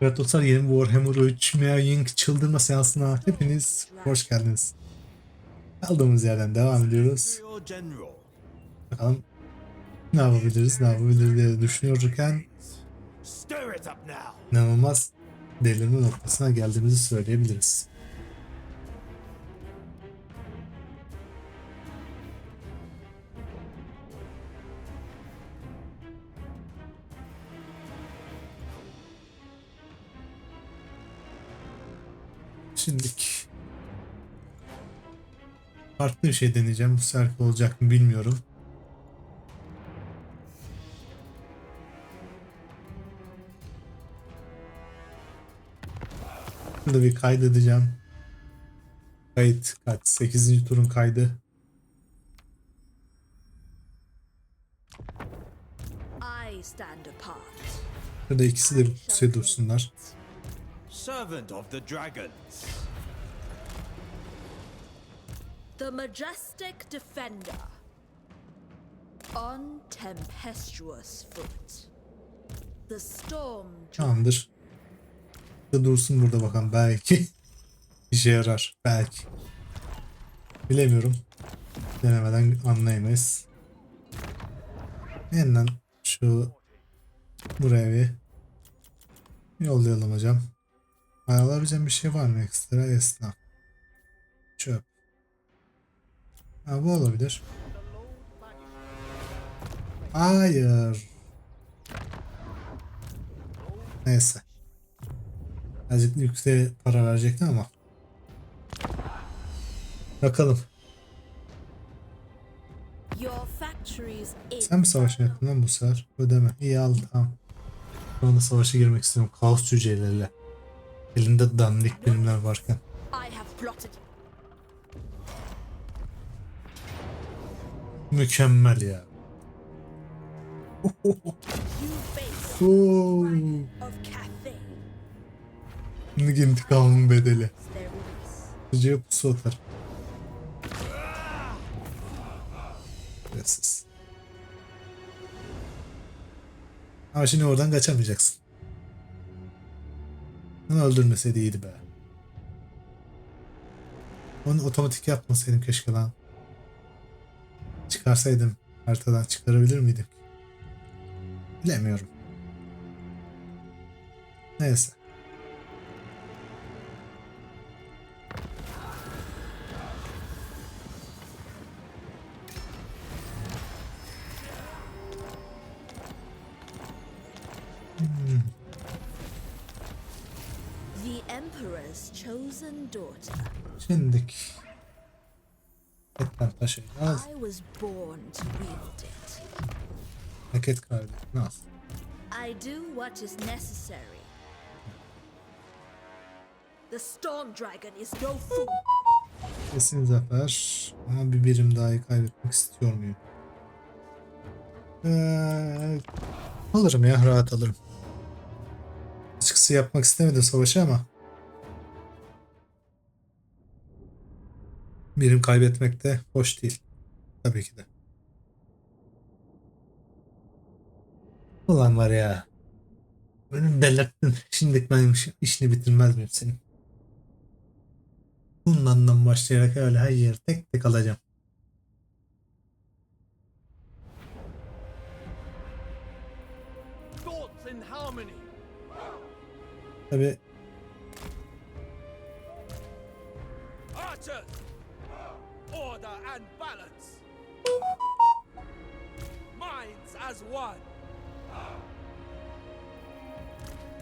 Evet dostlar yeni Warhammer 3 Meowing çıldırma seansına hepiniz hoş geldiniz. Kaldığımız yerden devam ediyoruz. Bakalım ne yapabiliriz ne yapabiliriz diye düşünüyorken inanılmaz delirme noktasına geldiğimizi söyleyebiliriz. Farklı bir şey deneyeceğim. Bu sefer olacak mı bilmiyorum. Burada bir kaydedeceğim. Kayıt kaç? 8. turun kaydı. I stand apart. Burada ikisi de pusuya dursunlar. Servant of the Dragons. The majestic defender. On tempestuous foot. The storm Tamamdır. Dursun burada bakalım belki işe yarar belki. Bilemiyorum. Denemeden anlayamayız. Yeniden şu buraya bir yollayalım hocam. Alabileceğim bir şey var mı ekstra esnaf? Çöp. Ha bu olabilir. Hayır. Neyse. Azıcık yüksek para verecekti ama. Bakalım. Sen mi savaşa yaptın lan bu sefer? Ödeme. İyi al tamam. Şu anda savaşa girmek istiyorum. Kaos cüceleriyle. Elinde dandik birimler varken. Mükemmel ya. Şimdi intikamın bedeli. Hızlıca pusu atar. Şerefsiz. Ama şimdi oradan kaçamayacaksın. Onu öldürmeseydi iyiydi be. Onu otomatik yapmasaydım keşke lan. Çıkarsaydım haritadan çıkarabilir miydim? Bilemiyorum. Neyse. İt. paket kardı. Nasıl? I do what is necessary. The Storm Dragon is no fool. Kesin zafer. Ama bir birim daha kaybetmek istiyor muyum? Ee, alırım ya rahat alırım. Açıkçası yapmak istemedim savaşı ama birim kaybetmek de hoş değil. Tabii ki de. Ulan var ya. Beni delirttin. Şimdi benim iş- işini bitirmez miyim senin? Bundan başlayarak öyle her yer tek tek alacağım. Tabi. Order and balance. Minds as one.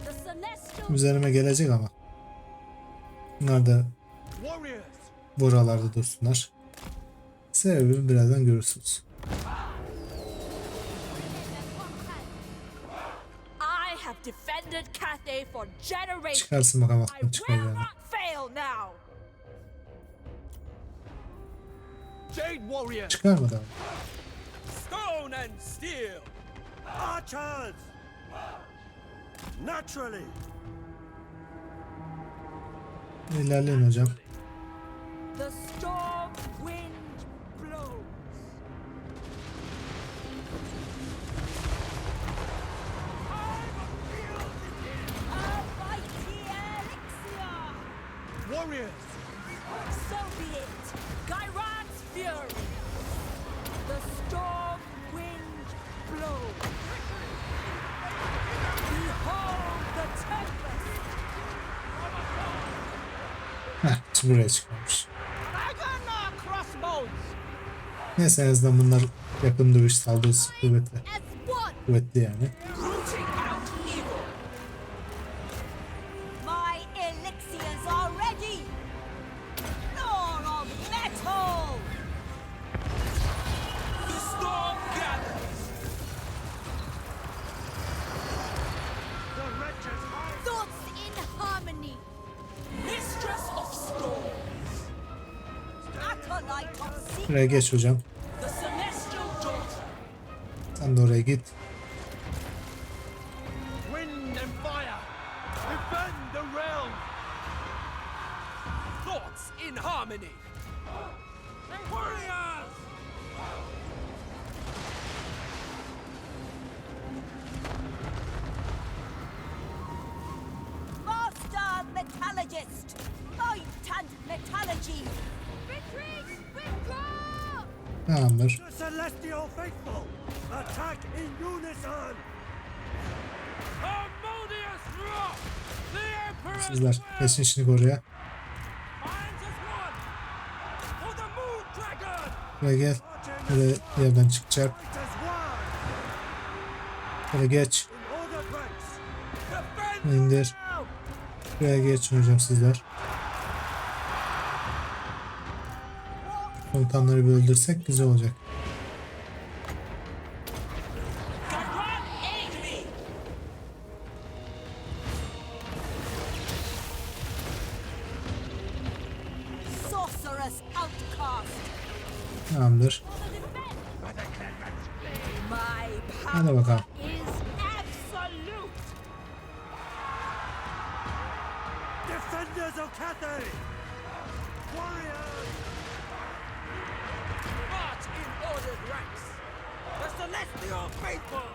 The Celestial üzerime gelecek ama. Bunlar da Warriors. buralarda dursunlar. Sebebini birazdan görürsünüz. I have defended Cathay for generations. Çıkarsın bakalım I aklını will çıkaracağını. Jade Warrior. Çıkarmadı abi. Stone and steel. Archers. Naturally. İlerleyin hocam. The storm Dragon crossbows! Neyse en azından bunlar yakın dövüş saldırısı kuvvetli. Kuvvetli yani. Buraya geç hocam. Sen de oraya git. Attack in unison! Harmonious rock! The Emperor's Sizler the Moon Dragon! Buraya gel. Buraya yerden çıkacak. Buraya geç. İndir. Buraya geçin hocam sizler. Komutanları bir öldürsek güzel olacak. Defenders of Cathay! Warriors! March in ordered ranks! The Celestial Faithful!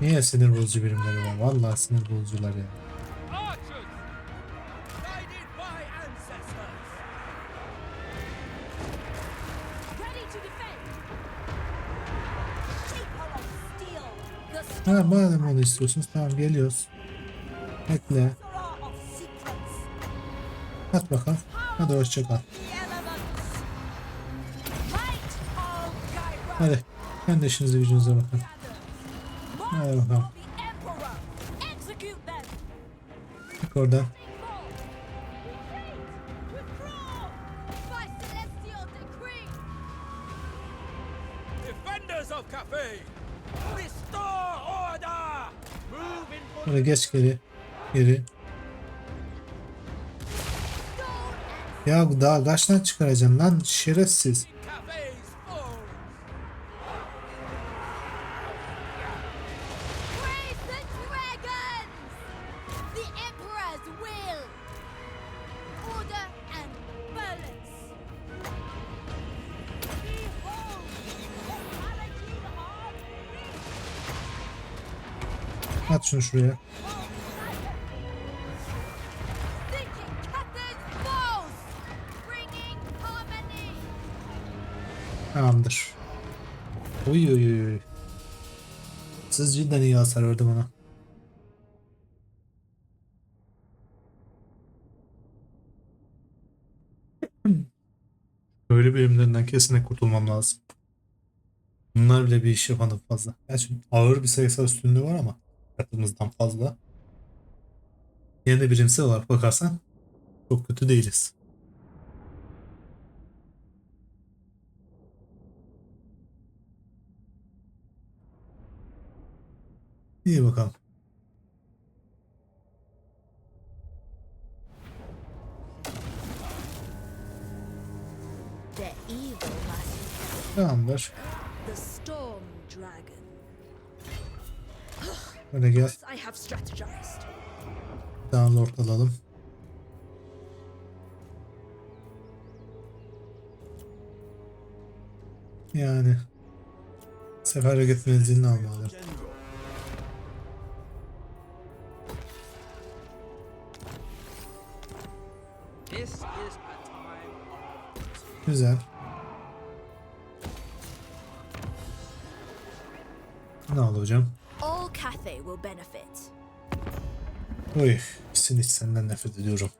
Niye sinir bozucu birimleri var? Vallahi sinir bozucular ya. Madem onu istiyorsunuz tamam geliyoruz. Bekle. At bakalım. Hadi hoşça kal. The elements. Light of Gyron. Hadi. Kendi işinize gücünüze bakın. Hadi bakalım. Çık oradan. Hadi geç geri. Geri. Ya daha kaçtan çıkaracaksın lan şerefsiz. Şunu şuraya. Tamamdır. Uy uy uy. Siz cidden iyi hasar verdi bana. Böyle birimlerinden kesinlikle kurtulmam lazım. Bunlar bile bir iş yapmadı fazla. Gerçi ağır bir sayısal üstünlüğü var ama katımızdan fazla. Yine de birimsel olarak bakarsan çok kötü değiliz. İyi bakalım. Tamamdır. The Storm Dragon. Böyle gel. I have strategized. Download alalım. Yani sefer hareket menzilini almalı. Güzel. Ne oldu hocam? Cathay will benefit. Oy, sin hiç senden nefret ediyorum.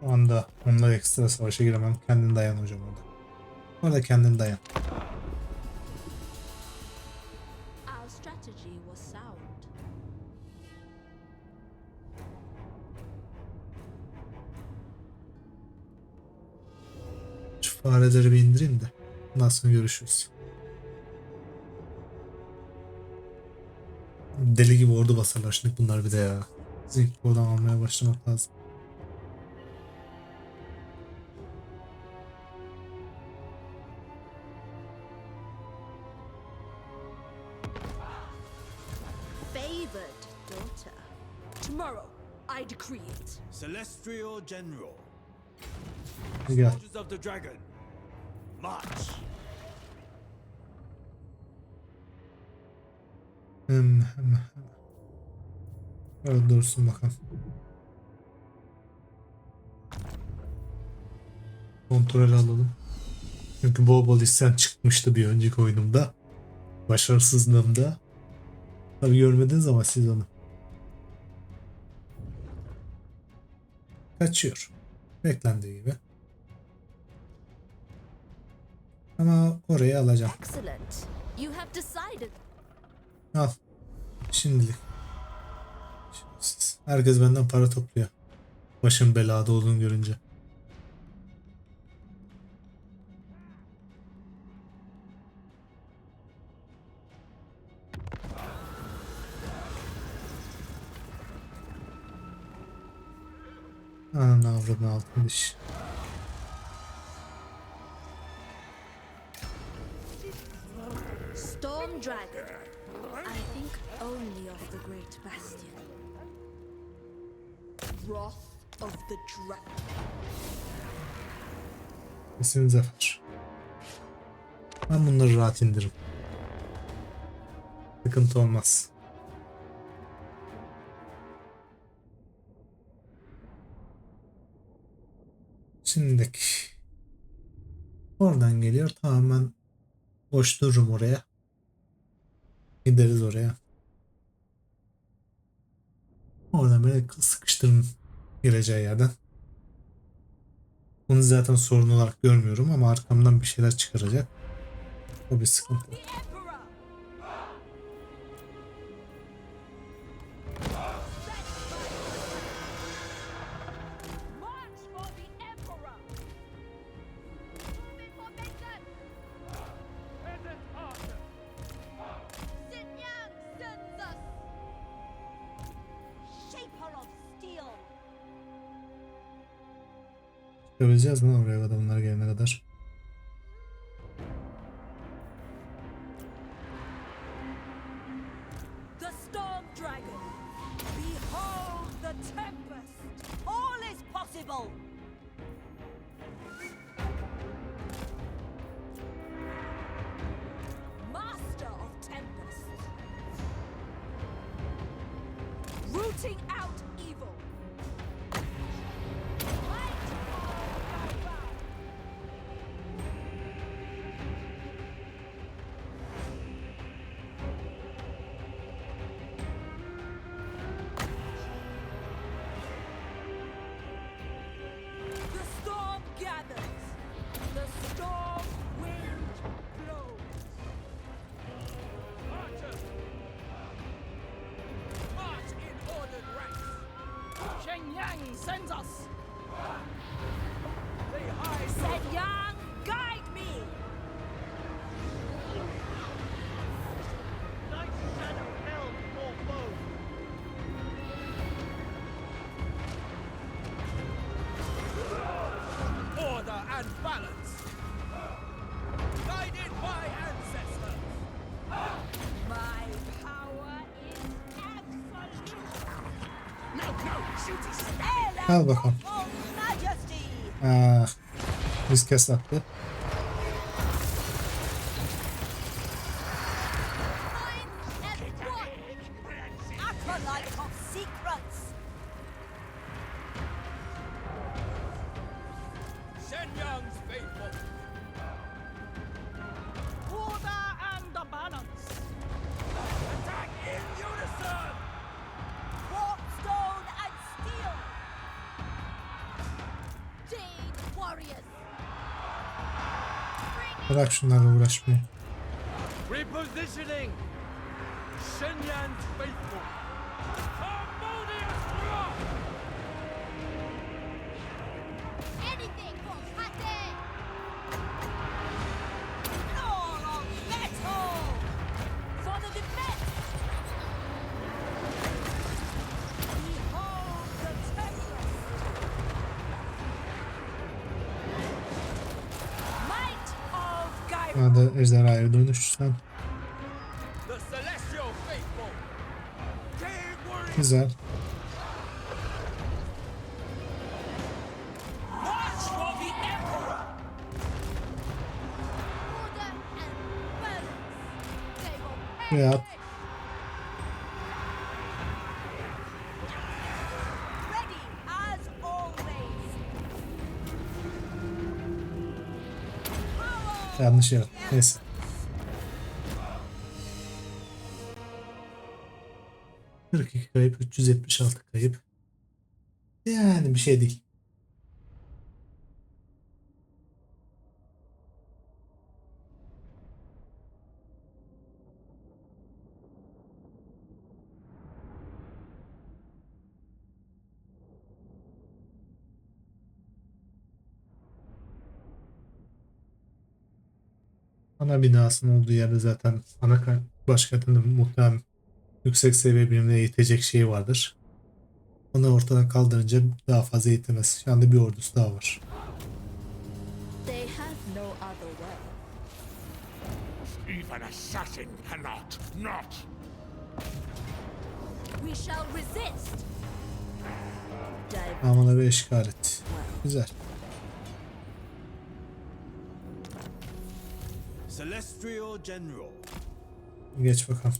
Şu anda onunla ekstra savaşa giremem. Kendin dayan hocam orada. Orada kendin dayan. Fareleri bir indireyim de. Sonra görüşürüz. Deli gibi ordu basarlar şimdi bunlar bir de ya. İlk oradan almaya başlamak lazım. Celestial General. Soldiers of the Dragon, march! Hem, hem. Öyle dursun bakalım. Kontrol alalım. Çünkü bol bol isyan çıkmıştı bir önceki oyunumda. Başarısızlığımda. Tabi görmediniz ama siz onu. Kaçıyor. Beklendiği gibi. Ama orayı alacağım. Al. Şimdilik. Herkes benden para topluyor. Başım belada olduğunu görünce. Ananı avradını altın diş. Dragon. I think only of the Great Bastion. Wrath of the Dragon. Kesin zafer. Ben bunları rahat indiririm. Sıkıntı olmaz. Şimdiki oradan geliyor tamamen boş dururum oraya. Gideriz oraya. Oradan böyle sıkıştırın gireceği yerden. Onu zaten sorun olarak görmüyorum ama arkamdan bir şeyler çıkaracak. O bir sıkıntı. Çıkabileceğiz mi oraya kadar bunlar gelene kadar? The Storm Dragon! Behold the Tempest! All is possible! Zheng Yang sends us! The high Zheng Yang, guide me! Al bakalım. Ah, biz kes attı. Shen Yang's faithful. Bırak şunlarla uğraşmayı. Repositioning. Shenyang's faithful. Hadi ejderhaya. Cave warriors. Güzel. March Yanlış yer. Neyse. ...42 kayıp, 376 kayıp. Yani bir şey değil. Ana binasının olduğu yerde zaten ana başkentinde muhtemelen yüksek seviye birimine eğitecek şey vardır. Onu ortadan kaldırınca daha fazla eğitemez. Şu anda bir ordusu daha var. Even assassin cannot not. We shall resist. Amına bir eşkal et. Güzel. Celestial General. Geç bakalım.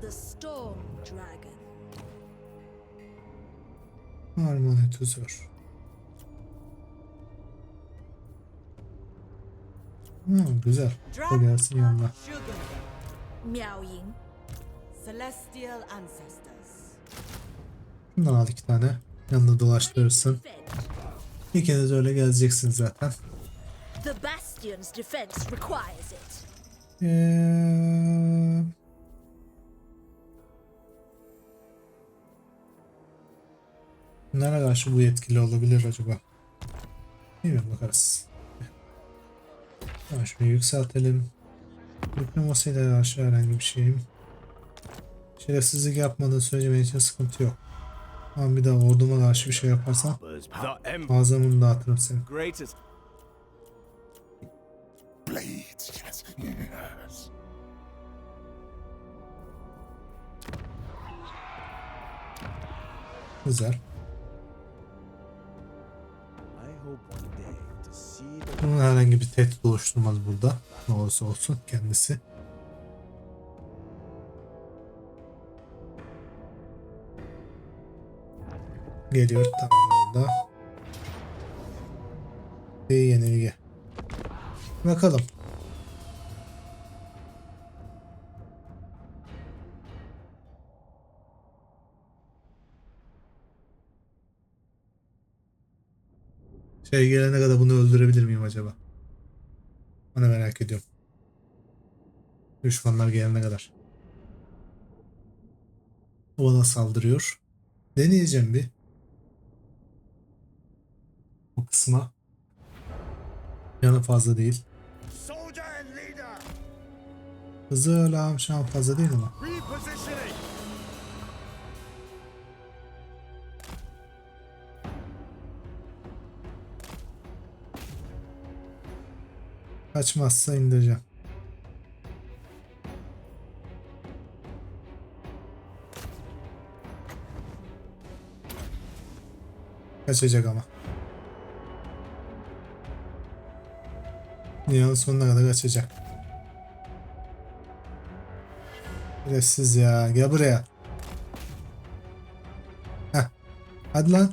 the storm dragon. Harmonitizör. Ha, güzel. O gelsin yanına. Sugar, Miao Ying. celestial ancestors. Bundan al iki tane. Yanında dolaştırırsın. İkiniz öyle gezeceksin zaten. The bastion's defense requires it. Ee... Nereye karşı bu yetkili olabilir acaba? Bilmiyorum bakarız. Tamam şunu yükseltelim. Diplomasıyla karşı herhangi bir şeyim. Şerefsizlik yapmadığı sürece benim için sıkıntı yok. Ama bir daha orduma karşı bir şey yaparsan ağzımını dağıtırım seni. Blades, yes. Yes. Güzel. I hope one day to see the Bunun herhangi bir tehdit oluşturmaz burada. Ne olursa olsun kendisi. Geliyor tamam orada. İyi yenilgi. Bakalım. Şey gelene kadar bunu öldürebilir miyim acaba? Onu merak ediyorum. Düşmanlar gelene kadar. O bana saldırıyor. Deneyeceğim bir. Bu kısma. Yanı fazla değil. Hızı lağım şu an fazla değil ama. Kaçmazsa indireceğim. Kaçacak ama. Dünyanın sonuna kadar kaçacak. Şerefsiz ya. Gel buraya. Heh. Hadi lan.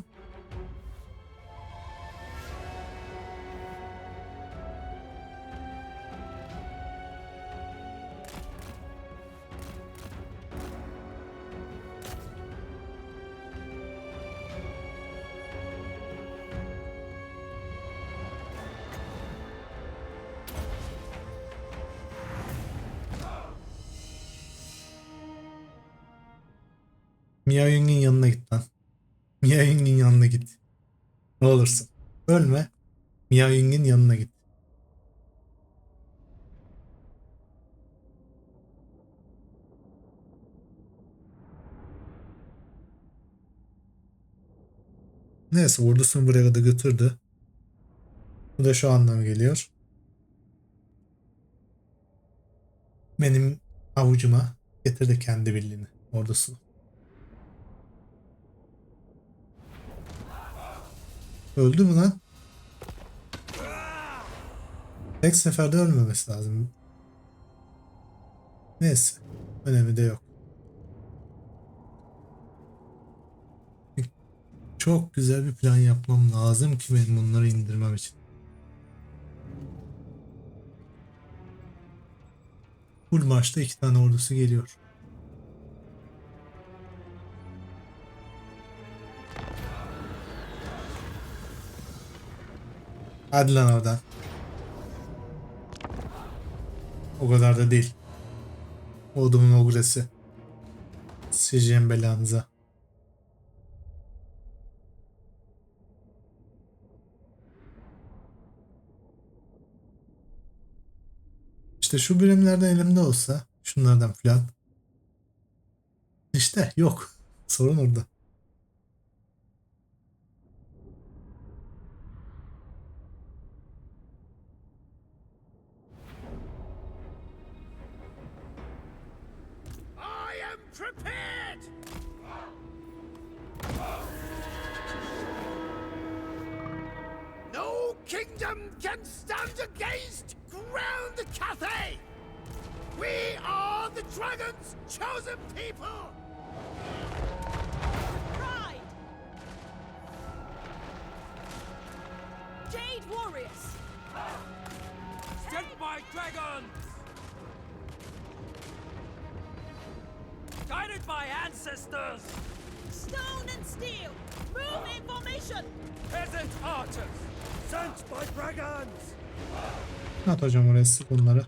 Neyse ordusunu buraya kadar götürdü. Bu da şu anlama geliyor. Benim avucuma getirdi kendi birliğini, ordusunu. Öldü mü lan? Tek seferde ölmemesi lazım. Neyse. Önemi de yok. Çok güzel bir plan yapmam lazım ki benim bunları indirmem için. Full maçta iki tane ordusu geliyor. Hadi lan oradan. O kadar da değil. Ordumun ogresi. Sıçacağım belanıza. İşte şu birimlerden elimde olsa şunlardan filan. İşte yok. Sorun orada. Kingdom can stand against Ground Cathay! We are the dragon's chosen people! Pride! Jade Warriors! Sent by dragons! Guided by ancestors! Stone and steel! Move in formation! Peasant archers! Sent by dragons! Atacağım oraya sık onları.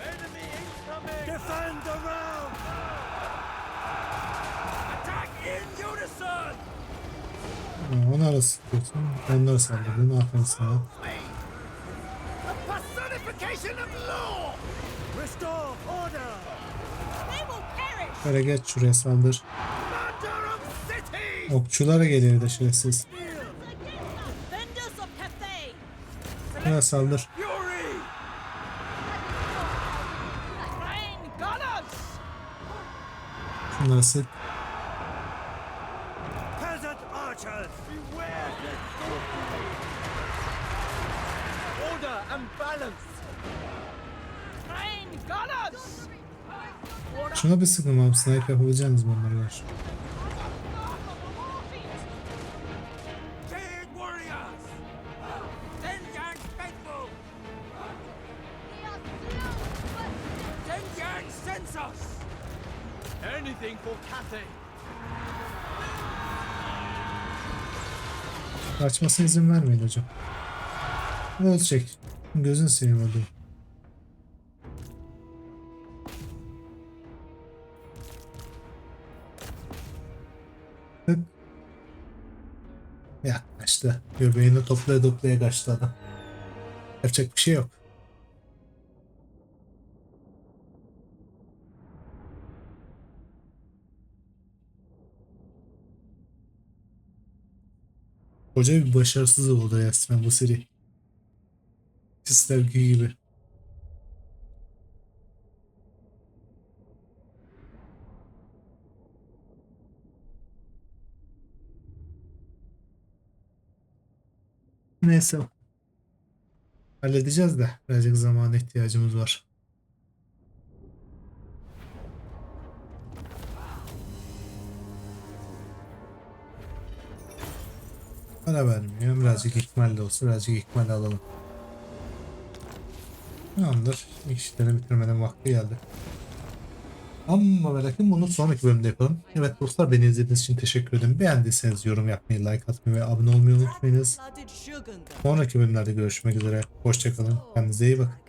Enemy incoming! Defend the realm! Attack in unison! Ha, Onlara sıkıyorsun. Onlara saldırdın. Aferin sana. Böyle geç şuraya saldır. Okçulara geliyor da şerefsiz. Şuraya saldır. Şunları sık. Şuna bir sıkın abi. Sniper yapabileceğiniz mi onları Kaçmasına izin vermeyin hocam. Ne olacak? Gözün seveyim öldüm. Tık. Ya kaçtı. Göbeğini toplaya toplaya kaçtı adam. Yapacak bir şey yok. Koca bir başarısız oldu resmen bu seri. Sevgi gibi. Neyse. Halledeceğiz de birazcık zamana ihtiyacımız var. Para vermiyor. Birazcık ikmal de olsa birazcık ikmal alalım. Tamamdır. İlk işlerini bitirmeden vakti geldi. Ama ve lakin bunu sonraki bölümde yapalım. Evet dostlar beni izlediğiniz için teşekkür ederim. Beğendiyseniz yorum yapmayı, like atmayı ve abone olmayı unutmayınız. Sonraki bölümlerde görüşmek üzere. Hoşçakalın. Kendinize iyi bakın.